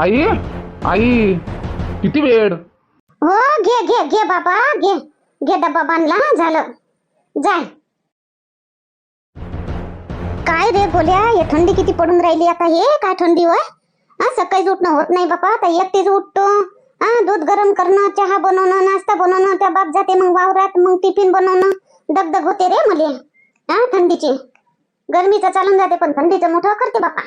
आई आई किती वेळ? हो, घे घे घे बाबा, घे. घे डब्बा बांधला, झालं. जाय. काय रे बोल्या हे थंडी किती पडून राहिली आता हे? काय थंडी होय? हा, सकाळीच उठणं होत नाही बाबा आता एकटीच उठतो. हा, दूध गरम करणं, चहा बनवणं, नाश्ता बनवणं, त्या बाप जाते मग वावरात, मग टिफ़िन बनवणं. दगदग होते रे मले. हा, थंडीची. गरमीचं चालून जाते, पण थंडीचं मोठं करते बापा.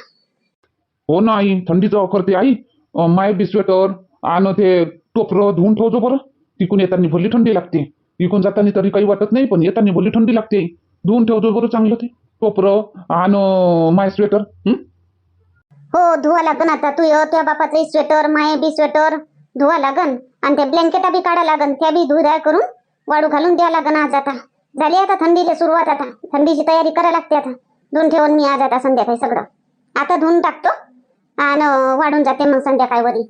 हो ना आई थंडीचं करते आई माय बी स्वेटर आणि ते टोपरं धुवून ठेवतो बरं. तिकून येताना भरली थंडी लागते. इकून जाताना तरी काही वाटत नाही पण येताना भरली थंडी लागते. धुवून ठेवतो बरं चांगलं ते. टोपरं आणि माय स्वेटर. हो? धुवा लागन आता तू यो त्या बापाचं स्वेटर माय बी स्वेटर. धुवा लागन आणि त्या ब्लँकेटा बी काढा लागन त्या बी धुराय करून वाळू घालून द्या लागन आज आता. झाली आता थंडीला सुरुवात आता. थंडीची तयारी करायला लागते आता. धुवून ठेवून मी आज आता संध्याकाळी सगळं. आता धुवून टाकतो. आणि वाढून जाते मग संध्याकाळवरी.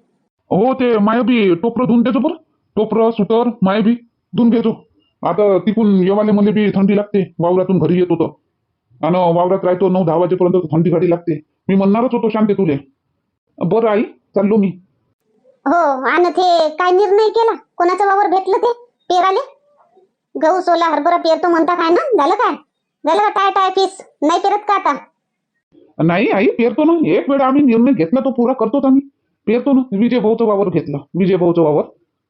हो ते माय बी टोपरं धुवून देतो बरं. टोपरं सुटर माय बी धुवून घेतो. आता तिकून येवाले मला बी थंडी लागते वावरातून घरी येत होतं. आणि वावरात राहतो नऊ दहा वाजेपर्यंत थंडी गाडी लागते. मी म्हणणारच होतो शांते तुले. बरं आई चाललो मी. हो आणि ते काय निर्णय केला? कोणाचा वावर भेटलं ते पेराले? गहू सोला हरभरा पेरतो म्हणता काय ना? झालं काय? झालं का? टाय टाय पीस. नाही पेरत का आता? नाही आई पेरतो ना. एक वेळ आम्ही निर्णय घेतला तो पुरा करतोच आम्ही. पेरतो ना. विजय भाऊचं वावर घेतलं. विजय भाऊचं वावर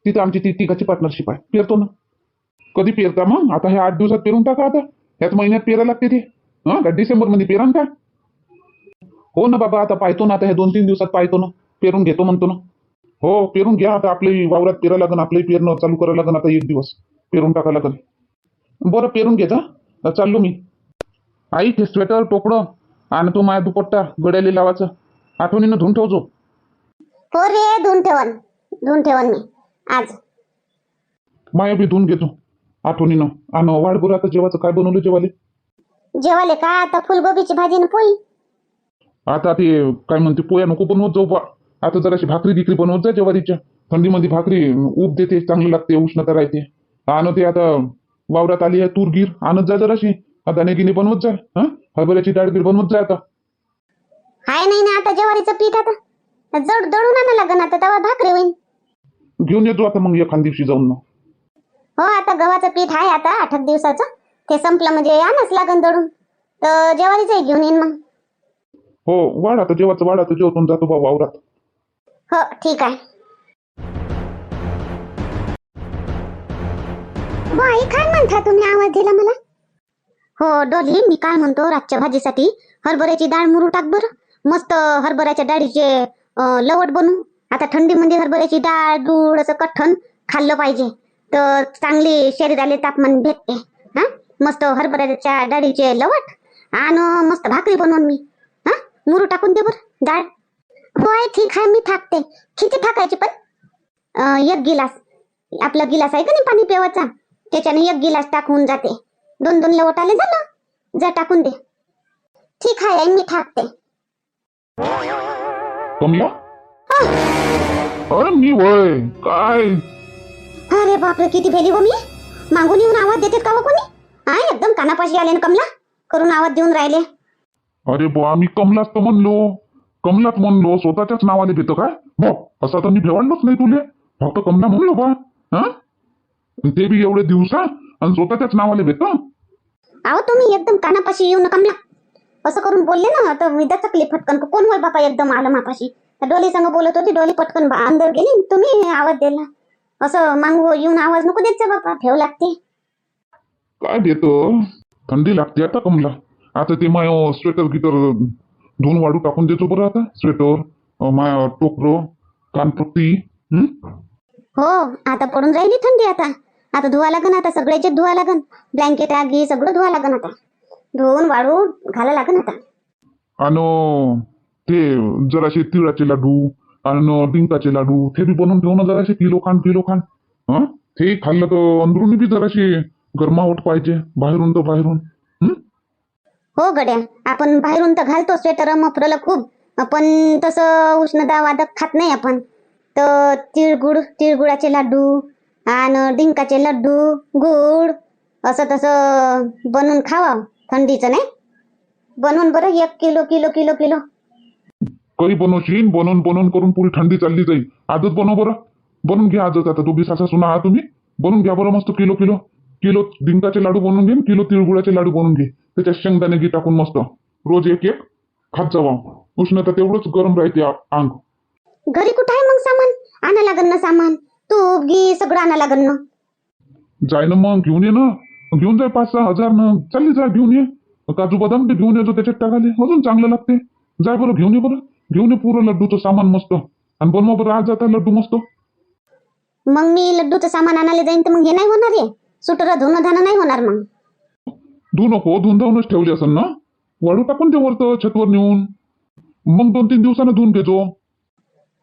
तिथं आमची ती तिघाची पार्टनरशिप आहे. पेरतो ना. कधी पेरता मग? आता हे आठ दिवसात पेरून टाका आता. ह्याच महिन्यात पेरायला लागते ते. हां? का डिसेंबरमध्ये पेरा का? हो ना बाबा आता पाहतो ना. आता हे दोन तीन दिवसात पाहतो ना. पेरून घेतो म्हणतो ना. हो पेरून घ्या. आता आपली वावरात पेरा लागन. आपलंही पेरणं चालू करायला लागन. आता एक दिवस. पेरून टाका लागन. बरं पेरून घेता चाललो मी. आई ते स्वेटर टोपडं. आणि तो माझ्या दुपट्टा गड्याला लावायचं. आठवणीनं धुवून ठेवतो हो रे धुवून ठेवन. धुवून ठेवन मी. आज. माया बी धुवून घेतो. आठवणीनं. आणि वाढबुर आता जेवाचं काय बनवलं जेवाले? जेवाले का? आता फुलगोबीची भाजी न पोळी. आता ते काय म्हणते पोया नको बनवत जाऊ बा. आता जराशी भाकरी बिकरी बनवत जा जेवारीच्या. थंडीमध्ये भाकरी ऊब देते चांगलं लागते उष्णता राहते. आणि ते आता वावरात आली आहे तूर गिर. आणत जा जराशी. दाणे गिने बनवत जा हा? हरभऱ्याची डाळ बीळ बनवत जा आता. हाय नाही ना आता ज्वारीचं पीठ आता. जड दळून आणा लागन आता तेव्हा भाकरी होईल घेऊन येतो आता मग एखाद दिवशी जाऊन ना हो आता गव्हाचं पीठ आहे आता आठ एक दिवसाचं. ते संपलं म्हणजे आणच लागन दळून. तर ज्वारीचंही घेऊन येईन मग. हो वाढ आता जेवाचं वाढ आता जेवतून जातो बा वावरात. हो ठीक आहे. बाई काय म्हणता तुम्ही आवाज दिला मला? हो डोली मी काय म्हणतो रातच्या भाजीसाठी? हरभऱ्याची डाळ मुरू टाक बरं. मस्त हरभऱ्याच्या डाळीचे लवट बनवू. आता थंडीमध्ये हरभऱ्याची डाळ दूध असं कठ्ठन खाल्लं पाहिजे. तर चांगली शरीराला तापमान भेटते. हा? मस्त हरभऱ्याच्या डाळीचे लवट आणि मस्त भाकरी बनवून मी. हा? मुरू टाकून दे बरं डाळ. होय ठीक आहे मी थाकते. किती थाकायची पण? एक गिलास. आपला गिलास आहे का नाही पाणी पिवायचा? त्याच्याने एक गिलास टाकून जाते. दोन दोन लवट आले झालं. जा टाकून दे. ठीक आहे मी थाकते कमला? अरे मी वय काय? अरे बापरे किती भेली हो मी. मागून येऊन आवाज देते का हो कोणी? हा एकदम कानापाशी आले ना कमला. करून आवाज देऊन राहिले. अरे बुवा मी कमलाच तर म्हणलो. कमलाच म्हणलो स्वतःच्याच नावाने भेटतो काय? हो असं तर मी भेवाडलोच नाही तुले. फक्त कमला म्हणलो बा हा? ते बी एवढे दिवसा आणि स्वतःच्याच नावाने भेटतो? अहो तुम्ही एकदम कानापाशी येऊ नका कमला असं करून बोलले ना तर मी दचकली फटकन. कोण होय बापा एकदम आलं मापाशी? डोली संग बोलत होती डोली पटकन बा- अंदर गेली. तुम्ही आवाज दिला असं मागू येऊन आवाज नको जा बापा ठेव लागते. काय देतो? थंडी लागते आता कमला आता ते माय स्वेटर गिटर धुवून वाढू टाकून देतो बरं आता. स्वेटर माय टोपरो कानपट्टी हं? हो आता पडून राहिली थंडी आता. आता धुवा लागन आता सगळ्याचे धुवा लागन. ब्लँकेट आगी सगळं धुवा लागन आता. धुवून वाळू घाला लागन आता. आणि ते जराशे तिळाचे लाडू आणि डिंकाचे लाडू ते बी बनवून ठेवणं जराशे किलो खान किलो खान. हं? ते खाल्लं तर अंदरून बी जराशी गरमावट पाहिजे बाहेरून तर बाहेरून. हं? हो गड्या आपण बाहेरून तर घालतो स्वेटर मफरला खूप. पण तसं उष्णता वादक खात नाही आपण. तर तिळगुळ तिळगुळाचे लाडू आणि डिंकाचे लड्डू गुळ असं तसं बनवून खावा थंडीचं नाही. बनवून बरं एक किलो किलो किलो किलो. काही बनवशील बनवून बनवून करून पुरी थंडी चालली जाईल. आजच बनव बरं. बनवून घ्या आजच आता. दोघी सासा सुना आहात तुम्ही. बनवून घ्या बरं मस्त किलो किलो. किलो डिंकाचे लाडू बनवून घे किलो तिळगुळाचे लाडू बनवून घे. त्याच्यात शेंगदाणे घे टाकून मस्त. रोज एक एक खात जावा. उष्णता तेवढंच गरम राहते अंग घरी कुठं आहे मग सामान? आणा लागन ना सामान. तूप घी सगळं आणा लागन ना. जाय ना मग घेऊन ये ना. घेऊन जाय पाच सहा हजार ना. चालली जा घेऊन ये. काजू बदाम ते घेऊन येतो त्याच्यात टाकाले अजून चांगलं लागते. जाय बरं घेऊन ये बरं. घेऊन ये पुरं लड्डूचं सामान मस्त. आणि बनवा बरं आज जाता लड्डू मस्त. मग मी लड्डूचं सामान आणायला जाईन तर मग हे नाही होणार आहे सुटर धुणं धानं नाही होणार मग. धुऊ नको धुवून धावूनच ठेवली असेल ना. वाळू टाकून ते वरतं छतवर नेऊन. मग दोन तीन दिवसानं धुवून घेतो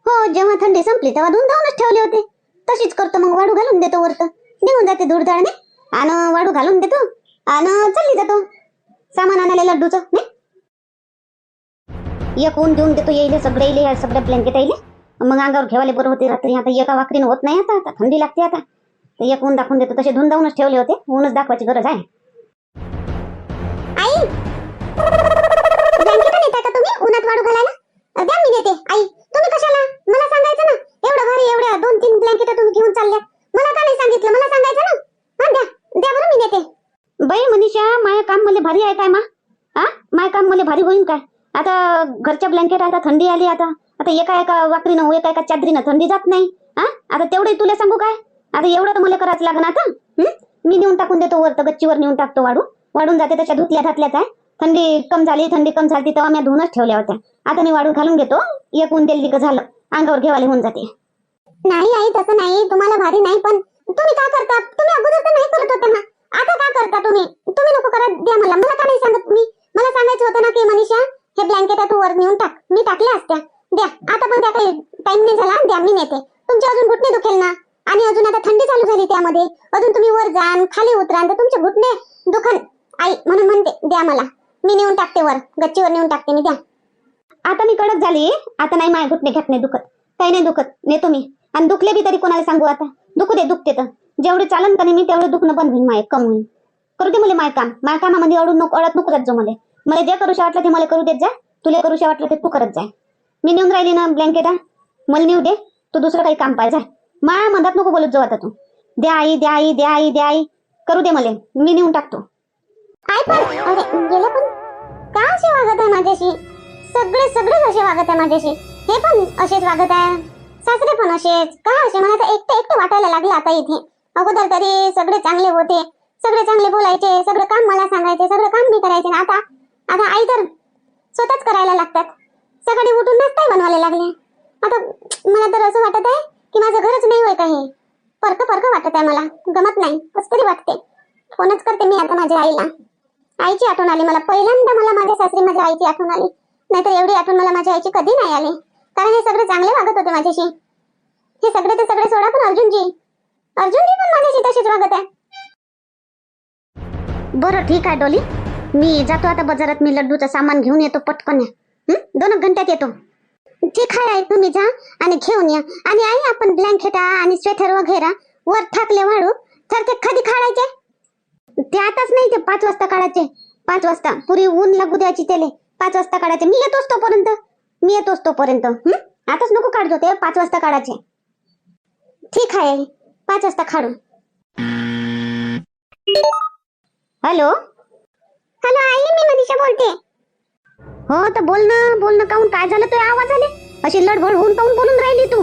हो जेव्हा थंडी संपली तेव्हा धुवून धावूनच ठेवले होते. तशीच करतो मग वाढू घालून देतो वरत. निघून जाते धूळधाळने आणि वाडू घालून देतो. आणि चालली जातो. सामान आणायला लड्डूचं नाही एक ऊन देऊन देतो येईल सगळे येईल सगळ्या ब्लँकेट येईल. मग अंगावर घेवाले बरं होते रात्री. आता एका वाकरीनं होत नाही आता. आता थंडी लागते आता. तर एक ऊन दाखवून देतो. तसे धुवून धावूनच ठेवले होते. ऊनच दाखवायची गरज आहे. आई! ब्लँकेट नेता का तुम्ही? उन्हात वाढू घालायला? द्या मी देते. आई तुम्ही कशाला? मला सांगायचं ना. एवढं भारी एवढ्या दोन तीन ब्लँकेट तुम्ही घेऊन चालल्या. मला का नाही सांगितलं? मला सांगायचं ना? हा द्या. द्या बरं मी देते. बाई मनीषा माय काम मला भारी आहे काय मा? हा? माय काम मला भारी होईन काय? आता घरच्या ब्लँकेट आता थंडी आली आता. आता एका एका वाकरीनं एका एका चादरीनं थंडी जात नाही. हा? आता तेवढे तुला सांगू काय? आता एवढं तर मला करायचं लागणार आता. मी नेऊन टाकून देतो वर तर गच्चीवर नेऊन टाकतो वाढू वाढून जाते त्याच्या धुतल्या धातल्याच आहे थंडी कम झाली थंडी कम झाली तेव्हा मी धुवूनच ठेवल्या होत्या. आता मी वाढून घालून घेतो. एक उंदेल दिली झालं. अंगावर घेवाले होऊन जाते. नाही आई तसं नाही. तुम्हाला भारी नाही पण तुम्ही का करता? तुम्ही अगोदर तर नाही करत होते ना. आता का करता तुम्ही? तुम्ही नको करत द्या मला. मला का नाही सांगत मी? मला सांगायचं होतं ना की मनीषा हे ब्लँकेट तू वर नेऊन टाक. मी टाकल्या असत्या. द्या. आता पण त्या काही टाइम नाही झाला. द्या मी नेते. तुमचे अजून घुटणे दुखेल ना? आणि अजून आता थंडी चालू झाली त्यामध्ये. अजून तुम्ही वर जाण खाली उतरान तर तुमचे घुटणे दुखन. आई म्हणून म्हणते द्या मला. मी नेऊन टाकते वर. गच्चीवर नेऊन टाकते मी. द्या. आता मी कडक झाली. आता नाही माय घुटणे घाटणे दुखत. काही नाही दुखत. नेतो मी. आणि दुखले बी तरी कोणाला सांगू आता? दुखू दे दुखते तर. जेवढे चालन का नाही मी तेवढं दुखणं बंद होईल माय कम होईल करू दे मला माय काम. माय कामामध्ये अडून नको अडत नको जात जो मला. मला जे करूशा वाटलं ते मला करू देत जा. तुला करूशा वाटलं ते तू करत जाय मी नेऊन राहिली ना ब्लँकेटा? मला नेऊ दे. तू दुसरं काही काम पाहिजे माया मधात नको बोलत जाऊ आता तू. द्या आई द्या आई द्या आई द्या आई. करू दे मला. मी नेऊन टाकतो. काय पण. अरे गेलं पण? का वागत आहे माझ्याशी? सगळे सगळेच असे वागत आहे माझ्याशी. हे पण असेच वागत आहे. सासरे पण असेच. का असे? मला तर एकटं एकटे वाटायला लागले आता इथे. अगोदर तरी सगळे चांगले होते. सगळे चांगले बोलायचे. सगळं काम मला सांगायचे. सगळं काम मी करायचे. ना आता आता आई तर स्वतःच करायला लागतात. सकाळी उठून नाश्ताही बनवायला लागले. आता मला तर असं वाटत आहे की माझं घरच नाही होय काही. परक परक वाटत आहे मला. गमत नाही. कस तरी वाटते. फोनच करते मी आता माझ्या आईला. आईची आठवण आली. मला पहिल्यांदा मला माझ्या सासरी माझ्या आईची आठवण आली. नाहीतर एवढी आठवण मला माझ्या आईची कधी नाही आली? कारण हे सगळे चांगले वागत होते माझ्याशी. हे सगळे ते सगळे सोडा पण अर्जुनजी. अर्जुनजी पण माझ्याशी तशीच वागत आहे. बरं ठीक आहे डोली. मी जातो आता बाजारात. मी लड्डूचं सामान घेऊन येतो पटकन. दोन घंट्यात येतो. ठीक आहे तुम्ही जा आणि घेऊन या. आणि आई आपण ब्लँकेटा आणि स्वेटर वगैरे वर थाकले वाढू तर ते कधी काढायचे ते आताच नाही ते पाच वाजता काढायचे. पाच वाजता. पुरी ऊन लागू द्यायची त्याला. पाच वाजता काढायचे. मी येतोच तोपर्यंत. मी येतोच तोपर्यंत. आताच नको काढतो ते. पाच वाजता काढायचे. ठीक आहे. पाच वाजता काढू. हॅलो? हॅलो आई मी मनीषा बोलते. हो तर बोल ना. बोल ना. काऊन काय झालं? तो आवाज आले? अशी लडबड होऊन पाहून बोलून राहिली तू.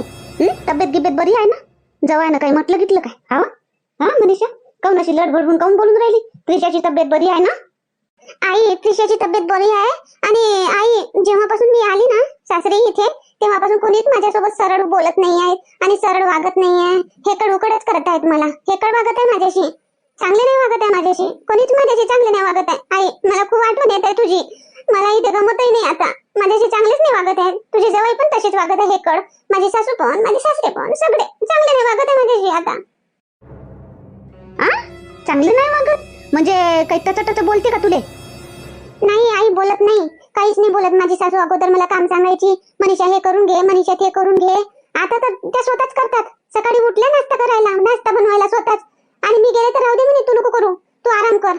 तब्येत गिब्येत बरी आहे ना? जवळ ना? काही म्हटलं गिटलं काय? हा? हा मनीषा? काऊन अशी लडबड होऊन काऊन बोलून राहिली? त्रिशाची तब्येत बरी आहे ना? आई त्रिशाची तब्येत बरी आहे? आणि आई जेव्हापासून मी आली ना सासरी इथे तेव्हापासून कोणीच माझ्यासोबत सरळ बोलत नाही आहेत आणि सरळ वागत नाही आहे. हेकड उकडच करत आहेत मला. हेकड वागत आहे माझ्याशी. चांगले नाही वागत आहे माझ्याशी. कोणीच माझ्याशी चांगले नाही वागत आहे. आई मला खूप आठवण येत आहे तुझी. मला इथे गमतही नाही आता. माझ्याशी चांगलेच नाही वागत आहे. तुझी जवळ पण तशीच वागत आहे हेकड. माझी सासू पण माझे सासरे पण सगळे चांगले नाही वागत आहे माझ्याशी आता. आ? चांगले नाही वागत? म्हणजे काही टच बोलते का तुले? नाही आई बोलत नाही. काहीच नाही बोलत. माझी सासू अगोदर मला काम सांगायची. मनीषा हे करून घे मनीषा ते करून घे. आता तर त्या स्वतःच करतात. सकाळी उठल्या नाश्ता करायला. नाश्ता बनवायला स्वतःच. आणि मी गेले तर राहू दे म्हणे तू नको करू. तू आराम कर.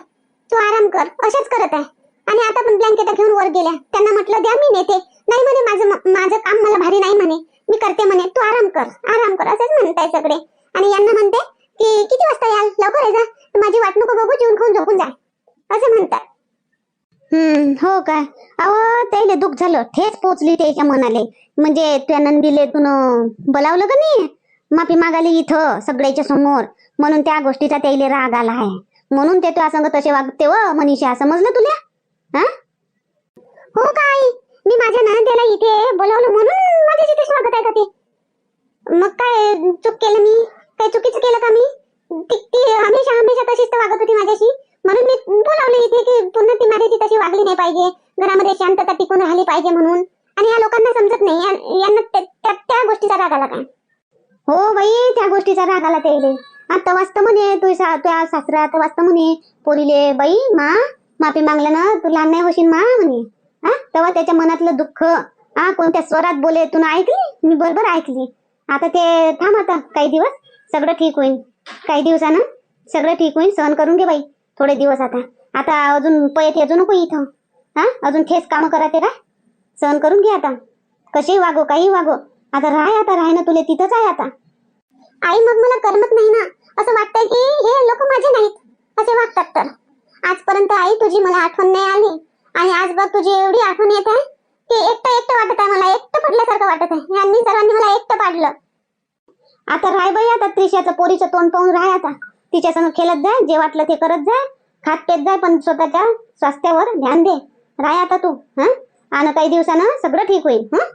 तू आराम कर. असेच करत आहे. आणि आता पण ब्लँकेट घेऊन वर गेल्या. त्यांना म्हटलं द्या मी नेते. नाही म्हणे माझं माझं काम मला भारी नाही म्हणे. मी करते म्हणे. तू आराम कर. आराम कर. असंच म्हणताय सगळे. आणि यांना म्हणते की किती वाजता याल लवकर ये जा माझी वाट नको बघू जेवून खाऊन झोपून जा असं म्हणतात हम्म हो काय अहो झालं? ठेच पोचली त्याच्या मनाले. म्हणजे त्या नंदीले तुन बोलावलं का नाही? माफी मागायला इथं सगळ्याच्या समोर. म्हणून त्या गोष्टीचा त्याला राग आला आहे. म्हणून ते तुला संग तसे वागते व मनीषा समजलं तुला? हा? हो काय मी माझ्या नंदेला इथे बोलावलं म्हणून माझ्या जिथे स्वागत आहे का ते? मग काय चूक केलं मी? काय चुकीचं केलं का मी? ती ती हमेशा हमेशा तशीच तर वागत होती माझ्याशी. म्हणून मी बोलावलं इथे की पुन्हा ती माझ्याशी तशी वागली नाही पाहिजे. घरामध्ये शांतता टिकून राहिली पाहिजे म्हणून. आणि या लोकांना समजत नाही. यांना त्या- गोष्टीचा राग आला काय? हो बाई त्या गोष्टीचा राग आला त्याले. आता वाचत म्हणे तू तुझ्या सासरा आता वाचत म्हणे पोरीले बाई मा माफी मागलं ना तू लहान नाही होशील मा म्हणे. हा तेव्हा त्याच्या मनातलं दुःख हा कोणत्या स्वरात बोले तू ऐकली? मी बरोबर ऐकली. आता ते थांब आता काही दिवस. सगळं ठीक होईल. काही दिवसानं सगळं ठीक होईल. सहन करून घे बाई थोडे दिवस आता. आता अजून पयत येजू नको इथं. हा? अजून ठेस कामं करा ते का? सहन करून घे आता. कशी वागो काही वागो. आता राह आता राह ना तुले तिथंच आहे आता. आई मग मला करमत नाही ना. असं वाटतंय की हे लोक माझे नाहीत. असे वागतात तर. आजपर्यंत आई तुझी मला आठवण नाही आली. आणि आज बघ तुझी एवढी आठवण येत. आहे की एकटं एकटं वाटत आहे मला. एकटं पडल्यासारखं वाटत आहे. यांनी सर्वांनी मला एकटं पाडलं. आता राय बाई आता त्रिशाचं पोरीचं तोंड पाहून राह आता. तिच्या संग खेळत जाय जे वाटलं ते करत जाय खात पेत जाय पण स्वतःच्या स्वास्थ्यावर ध्यान दे. राय आता तू हा? आणि काही दिवसानं सगळं ठीक होईल हं?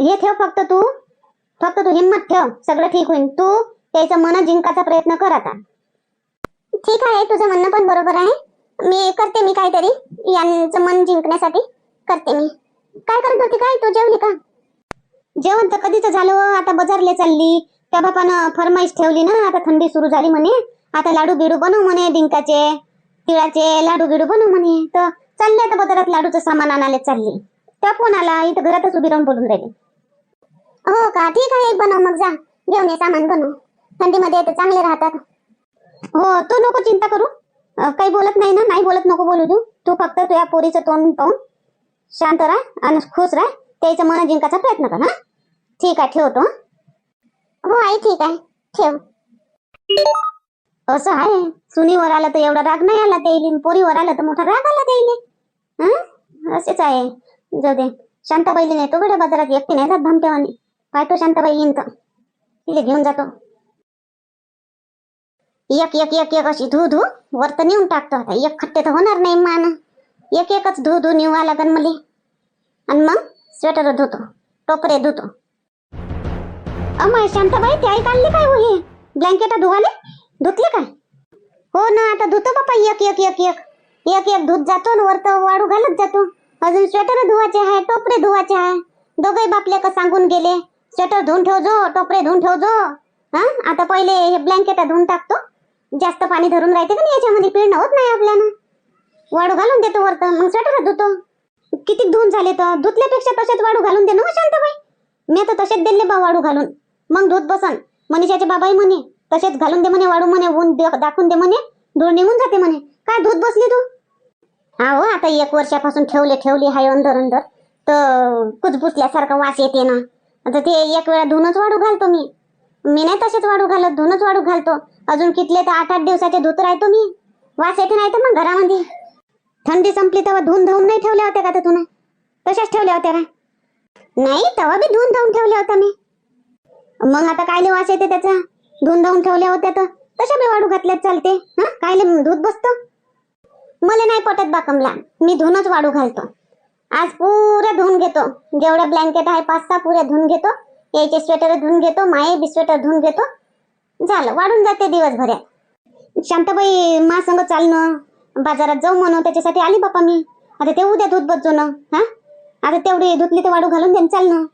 हे ठेव फक्त तू फक्त तू हिंमत ठेव सगळं ठीक होईल. तू त्याचं मन जिंकायचा प्रयत्न कर आता. ठीक आहे तुझं म्हणणं पण बरोबर आहे. मी करते मी काहीतरी यांचं मन जिंकण्यासाठी करते मी. काय करत होती काय? तू जेवली का? जेवण तर कधीच झालं आता बाजारले चालली. त्या बापानं फरमाईश ठेवली ना आता थंडी सुरू झाली म्हणे. आता लाडू बिडू बनव म्हणे डिंकाचे तिळाचे लाडू बिडू बनव म्हणे. तर चालले आता बाजारात लाडूचं सामान आणायला चालली. त्या फोन आला इथं घरातच उभी राहून बोलून राहिली. हो का? ठीक आहे बनव मग जा. घेऊन ये सामान बनव. थंडीमध्ये तर चांगले राहतात. हो तू नको चिंता करू. अं, काही बोलत नाही ना? नाही बोलत नको बोलू तू. तू फक्त तुझ्या पोरीचं तोंड पाहून शांत राह आणि खुश राह. त्याचं मन जिंकायचा प्रयत्न कर हा? ठीक आहे ठेवतो हं? हो आई ठीक आहे. ठेव. असं आहे? सुनीवर आला तर एवढा राग नाही आला ते पोरीवर आला तर मोठा राग आला ते हं असेच आहे जाऊ दे शांताबाईला नेतो गड्या बाजारात एकटी नाही जात भामटेवानी पाहतो शांताबाई येईन तर तिला घेऊन जातो एक एक एक एक अशी धू धू वर तर नेऊन टाकतो आता एक खट्टे तर होणार नाही मान एक एकच धू धू नेऊ लागन मले आणि मग स्वेटर धुतो टोपरे धुतो अमाय शांताबाई ते आई काढली काय हो हे ब्लँकेट धुवाले धुतले काय हो ना आता धुतो बापा एक एक एक एक एक एक धुत जातो आणि वर तर वाळू घालत जातो. अजून स्वेटर धुवायचे आहे टोपरे धुवायचे आहे. दोघे बापले का सांगून गेले स्वेटर धुवून ठेवजो टोपरे धुवून ठेवजो. हा? आता पहिले हे ब्लँकेट धुवून टाकतो. जास्त पाणी धरून राहते का नाही याच्यामध्ये? पिळणं होत नाही आपल्याला. वाळू घालून देतो वर तर मग स्वेटर धुतो. किती धुवून झाले तर? धुतल्यापेक्षा तसेच वाळू घालून दे ना हो शांतबाई. मी तर तसेच दिले बा वाळू घालून. मग धुत बसन. मनीषाचे बाबाई म्हणे तसेच घालून दे म्हणे वाळू म्हणे ऊन दाखवून दे म्हणे धूळ निघून जाते म्हणे. काय धूत बसली तू? हा हो आता एक वर्षापासून ठेवले ठेवले हाय अंदर अंदर. तर कुजबुसल्यासारखा वास येते ना. आता ते एक वेळा धुनच वाढू घालतो मी. मी नाही तसेच वाढू घालत धुनच वाढू घालतो. अजून कितले तर आठ आठ दिवसाचे धुत राहतो मी. वास येते नाही तर मग घरामध्ये. थंडी संपली तेव्हा धुवून धावून नाही ठेवल्या होत्या का तर तुला तशाच ठेवल्या होत्या का? नाही तेव्हा बी धुवून धावून ठेवल्या होत्या मी. मग आता कायले वास येते त्याचा? धुवून धावून ठेवल्या होत्या तर तशा बी वाढू घातल्यात चालते. हा? कायले धूत बसतो? मला नाही पटत बा कमला. मी धुनच वाळू घालतो. आज पुरे धुवून घेतो. जेवढे ब्लँकेट आहे पाच सहा पुऱ्या धुवून घेतो. याचे स्वेटर धुवून घेतो माये बी स्वेटर धुवून घेतो. झालं वाढून जाते दिवसभरात शांताबाई मा संग चालणं. बाजारात जाऊ म्हणून त्याच्यासाठी आली बापा मी. आता ते उद्या दूध बसजो ना हा? आता तेवढी धुतली तर वाढू घालून देईन चालणं.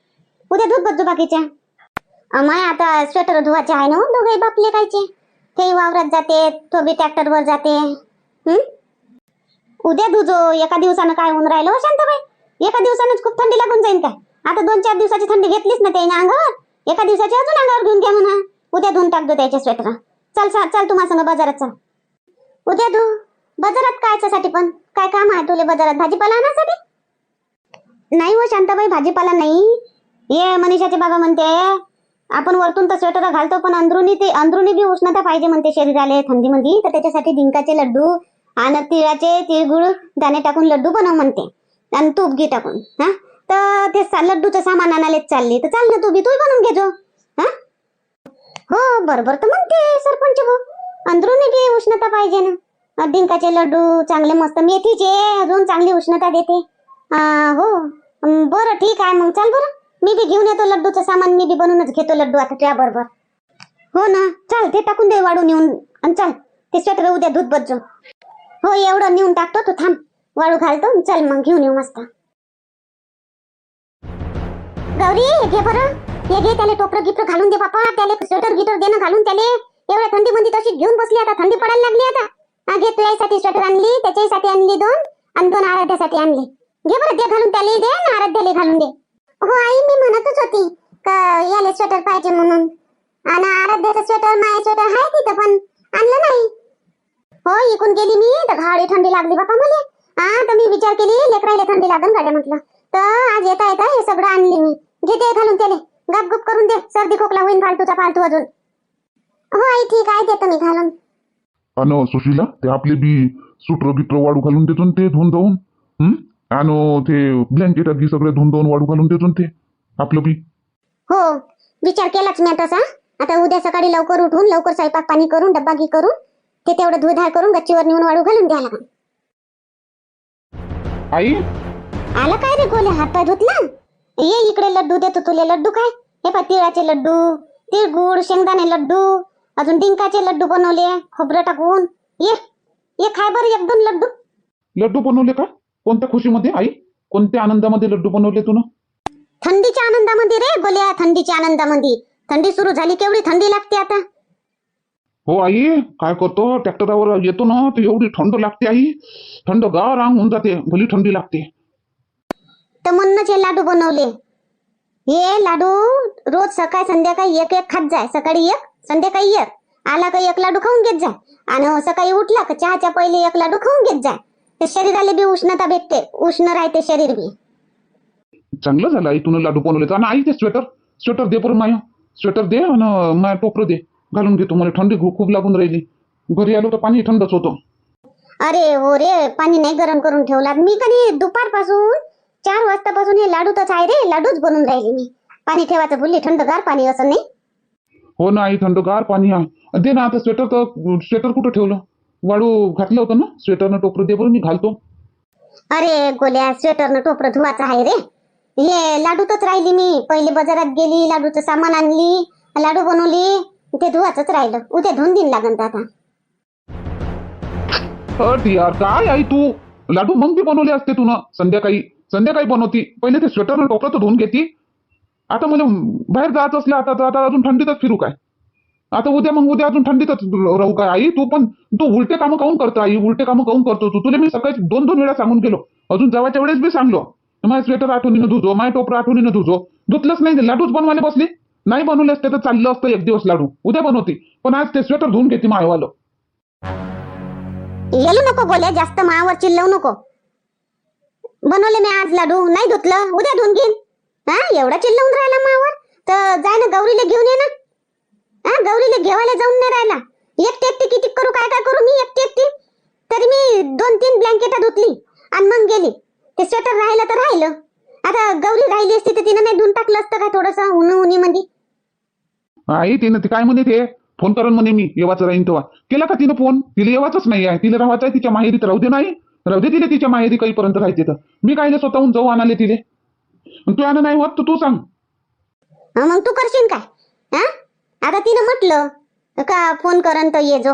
उद्या दूध बसजो बाकीच्या. माय आता स्वेटर धुवायचे आहे ना हो, दोघे बापले कायचे ते वावरात जाते तो बी ट्रॅक्टरवर जाते. हम्म उद्या धुजो एका दिवसानं काय होऊन राहिलं? हो शांताबाई एका दिवसानंच खूप थंडी लागून जाईल काय? आता दोन चार दिवसाची थंडी घेतलीच ना त्याने अंगावर? एका दिवसाची अजून अंगावर घेऊन घ्या म्हणा. उद्या धुवून टाकतो त्याच्या स्वेटर चल चल चल तुम्हा संग बाजारात चल. उद्या धु. बाजारात कायच्यासाठी पण? काय काम आहे तुले बाजारात? भाजीपाला आणण्यासाठी नाही हो शांताबाई भाजीपाला नाही. ये मनीषाचे बाबा म्हणते आपण वरतून तर स्वेटर घालतो पण अंदरुनी ते अंदरुनी बी उष्णता पाहिजे म्हणते शरीराला थंडीमध्ये तर त्याच्यासाठी डिंकाचे लड्डू आणि तिळाचे तिळगुळ दाणे टाकून लड्डू बनव म्हणते. आणि तूप घी टाकून हा? तर ते लड्डूचं सामान आणायलाच चालली. तर चाल ना तू बी तू बनवून घेजो हा? हो बरोबर तर म्हणते सरपंच भाऊ. अंदरुनी बी उष्णता पाहिजे ना. डिंकाचे लड्डू चांगले मस्त मेथीचे अजून चांगली उष्णता देते. हो बरं ठीक आहे मग चाल बरं. मी बी घेऊन येतो लड्डूचं सामान मी बी बनवूनच घेतो लड्डू आता त्या बरोबर. हो ना चाल ते टाकून दे वाढून येऊन आणि चाल ते स्वेटर उद्या दूध बदजो हो एवढं नेऊन टाकतो तू थांब. वाळू घालतो चल मग घेऊन येऊ मस्त. गौरी घे बरं. हे घे त्याला टोपरं गिपर घालून दे बापा. त्याला स्वेटर गिटर देणं घालून त्याले. एवढ्या थंडीमध्ये तशी घेऊन बसली आता. थंडी पडायला लागली आता. हा घे तुझ्यासाठी स्वेटर आणली त्याच्यासाठी आणली दोन आणि दोन आराध्यासाठी आणली. घे बरं दे घालून त्याला दे आणि आराध्याला घालून दे. हो आई मी म्हणतच होती का याला स्वेटर पाहिजे म्हणून. आणि आराध्याचं स्वेटर माझ्या स्वेटर आहे तिथं पण. आणलं नाही. हो इकून गेली मी तर घाडी थंडी लागली बापा मला. हा तर मी विचार केली लेकरायला थंडी लागन गाड्या म्हटलं. तर आज येता येता हे सगळं आणले मी. घे ते घालून त्याले. गप गप करून दे सर्दी खोकला होईन फालतूचा फालतू अजून. हो आई ठीक आहे देतो मी घालून. आणि सुशीला ते आपले बी सुटर गिटर वाळू घालून देतो ते धुवून धावून हं? आणि ते ब्लँकेट अगदी सगळे धुवून धावून वाळू घालून देतो ते. आपलं बी. हो विचार केलाच मी तसा आता उद्या सकाळी लवकर उठून लवकर स्वयंपाक पाणी करून डब्बा घी करून ते तेवढं धुधार करून गच्चीवर नेऊन वाळू घालून द्या लागेल. आई? आला काय रे गोल्या? हात पाय धुतला? ये इकडे लड्डू देतो तुले. लड्डू काय? हे पा तिळाचे लड्डू तिळगुळ शेंगदाणे लड्डू अजून डिंकाचे लड्डू बनवले खोबरं टाकून. ये ये खाय बरं एक दोन लड्डू. लड्डू बनवले का? कोणत्या खुशीमध्ये आई? कोणत्या आनंदामध्ये लड्डू बनवले तू थंडीच्या आनंदामध्ये रे गोल्या थंडीच्या आनंदामध्ये. थंडी सुरू झाली केवढी? थंडी लागते आता. हो आई काय करतो? ट्रॅक्टरावर येतो ना तर एवढी थंड लागते आई. थंड गार अंग होऊन जाते भली थंडी लागते. तर म्हणूनच हे लाडू बनवले. हे लाडू रोज सकाळ संध्याकाळी एक एक खात जाय. सकाळी एक संध्याकाळी एक. आला का एक लाडू खाऊन घेत जाय. आणि सकाळी उठला का चहाच्या पहिले एक लाडू खाऊन घेत जाय. ते शरीराला बी उष्णता भेटते. उष्ण राहते शरीर बी. चांगलं झालं आई तुला लाडू बनवले. आणि आई ते स्वेटर स्वेटर दे बरं माय. स्वेटर दे आणि माय टोपरं दे. घालून घेतो. मला थंडी खूप लागून राहिली. घरी आलो तर पाणी थंडच होतं. अरे हो रे पाणी नाही गरम करून ठेवला. मी कधी दुपारपासून चार वाजतापासून हे लाडू तर आहे रे. लाडूच बनवून राहिली मी. पाणी ठेवायचं भुलली थंडगार पाणी असं नाही? हो ना आई थंडगार पाणी आहे. दे ना आता स्वेटर तर स्वेटर कुठं ठेवलं? वाळू घातलं होतं ना? स्वेटरनं टोपरं दे बरं मी घालतो. अरे गोल्या स्वेटरनं टोपरं धुवाचं आहे रे. हे लाडूतच राहिली मी. पहिले बाजारात गेली लाडूचं सामान आणली लाडू बनवली. ते धुवाच राहिलं. उद्या धुवून दिन लागन आता. यार काय आई तू? लाडू मग बी बनवले असते तू ना. संध्याकाळी. संध्याकाळी बनवती. पहिले ते स्वेटर टोपरं तर धुवून घेती. आता मला बाहेर जायचं असलं आता आता अजून थंडीतच फिरू काय? आता उद्या मग उद्या अजून थंडीतच राहू काय? आई तू पण तू उलटे कामं काऊन करतो आई? उलटे कामं काऊन करतो तू? तुला मी सकाळी दोन दोन वेळा सांगून गेलो. अजून जवाच्या वेळेस बी सांगलो. माझ्या स्वेटर आठवणीनं धुजो माझ्या टोपरं आठवणीनं धुजो. धुतलंच नाही लाडूच बनवायला बसली. नाही बनवले असते तर चाललं असतं एक दिवस लाडू. उद्या बनवते. पण आज ते स्वेटर धुवून घेते मायवालं येलू नको गोल्या जास्त मायावर चिल्लवू नको. बनवले मी आज लाडू. नाही धुतलं. उद्या धुवून घेईन. हा? एवढा चिल्लवून राहिला मावर तर जाय ना गौरीला घेऊन ये ना. हा? गौरीला घेवायला जाऊन नाही राहिला. एकटी एकटी किती करू काय काय करू? मी एकटी एकटी. तरी मी दोन तीन ब्लँकेट धुतली आणि मग गेली. ते स्वेटर राहिलं तर राहिलं. आता गौरी राहिली असती तर तिनं नाही धुवून टाकलं असतं काय थोडस? उन्ह उन्हीमध्ये मध्ये आई तिनं ते काय म्हणे ते? फोन करून म्हणे मी येवाचं राहीन तेव्हा केला का तिनं फोन? तिला येवाचंच नाही आहे. तिला राहायचं आहे तिच्या माहेरीत राहू दे नाही. राहू दे तिला तिच्या माहेरी काहीपर्यंत राहायचे तर. मी काय स्वतःहून जाऊ आणाले तिले? तू आणा नाही होत तू सांग. हा, मग तू करशील काय? आता तिनं म्हटलं का फोन करन तर ये जो.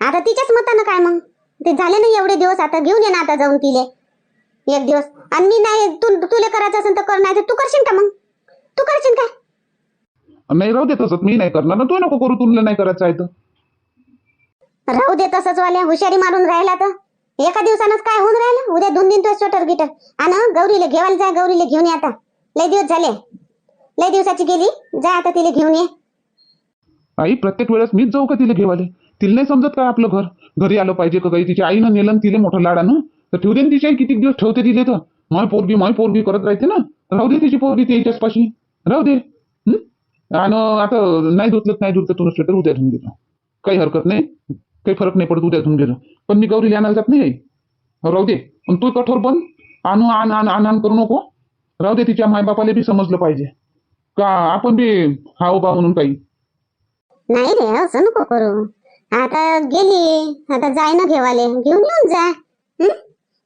आता तिच्याच मतानं काय मग? ते झाले ना एवढे दिवस आता घेऊन ये ना आता जाऊन तिले. एक दिवस. आणि मी नाही तू तुले करायचं असेल तर कर नाही तू करशील का मग? तू करशील काय? नाही राहू दे तसंच. मी नाही करणार ना. तू नको करू तुला नाही करायचं आहे तर. राहू दे तसंच वाल्या. हुशारी मारून राहिला तर. एका दिवसानंच काय होऊन राहिलं? उद्या दोन दिन तो स्वेटर गिटर. आणि गौरीला घेवायला जा गौरीला घेऊन ये आता. लय दिवस झाले. लय दिवसाची गेली. जा आता तिला घेऊन ये. आई प्रत्येक वेळेस मीच जाऊ का तिला घेवाले? तिला नाही समजत काय आपलं घर? घरी आलं पाहिजे का काही? तिच्या आईनं नेलं आणि तिला मोठं लाडानं. तर ठेवते ना तिची आई किती दिवस ठेवते तिले तर. माय पोरगी माय पोरगी करत राहते ना. राहू दे तिची पोरगी त्याच्याच पाशी राहू दे? आणि आता नाही धुतलं नाही धुतलं तुला स्वेटर उद्या धुवून घेतो. काही हरकत नाही काही फरक नाही पडत उद्या धुवून घेतो. पण मी गौरी आणायला जात नाही. राहू दे. पण तू कठोर बन. आणू आण आण आण आण करू नको. राहू दे तिच्या मायबापाला बी समजलं पाहिजे. का आपण बी हाव बा म्हणून काही. नाही रे असं नको करू. आता गेली. आता जाय ना घेवाले. घेऊन येऊन जा?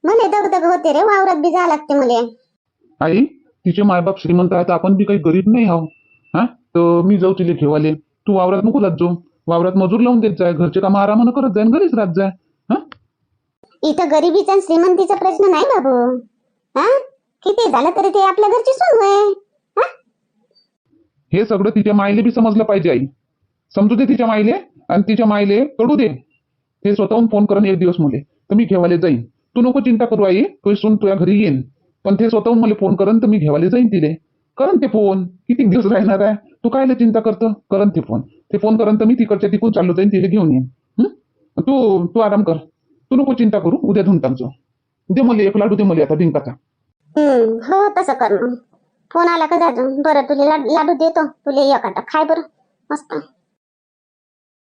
मले दगदग होते रे वावरात बी जा लागते मले. आई तिचे मायबाप श्रीमंत आहेत आपण बी काही गरीब नाही आहो हा? तर मी जाऊ तिला घेवाले तू वावरात नको जात जाऊ. वावरात मजूर लावून देत जाय घरचे कामं आरामानं करत जाय आणि घरीच राहत जाय हा? इथं गरिबीचा आणि श्रीमंतीचा प्रश्न नाही बाबू. हा? किती झालं तरी ते आपल्या घरची सून हा? हे सगळं तिच्या मायले बी समजलं पाहिजे आई. समजू दे तिच्या मायले आणि तिच्या मायले कळू दे. ते स्वतःहून फोन करून एक दिवस मुले. तर मी घेवाले जाईन. तू नको चिंता करू आई. तू सून तुझ्या घरी येईन. पण ते स्वतःहून मला फोन करन तर मी घेवाले जाईन तिले. करन ते फोन. किती दिवस राहणार आहे? तू कायला चिंता करतो? करन ते फोन. ते फोन करन तर मी तिकडच्या तिकून चाललो जाईन तिथे घेऊन येईन. तू तू आराम कर. तू नको चिंता करू. उद्या धुवून टाकजो दे मला एक लाडू दे मला आता डिंकाचा हो तसं कर. फोन आला का जाजो बरं तुला लाडू लाडू देतो. तुला एक आता. खाय बरं. मस्त.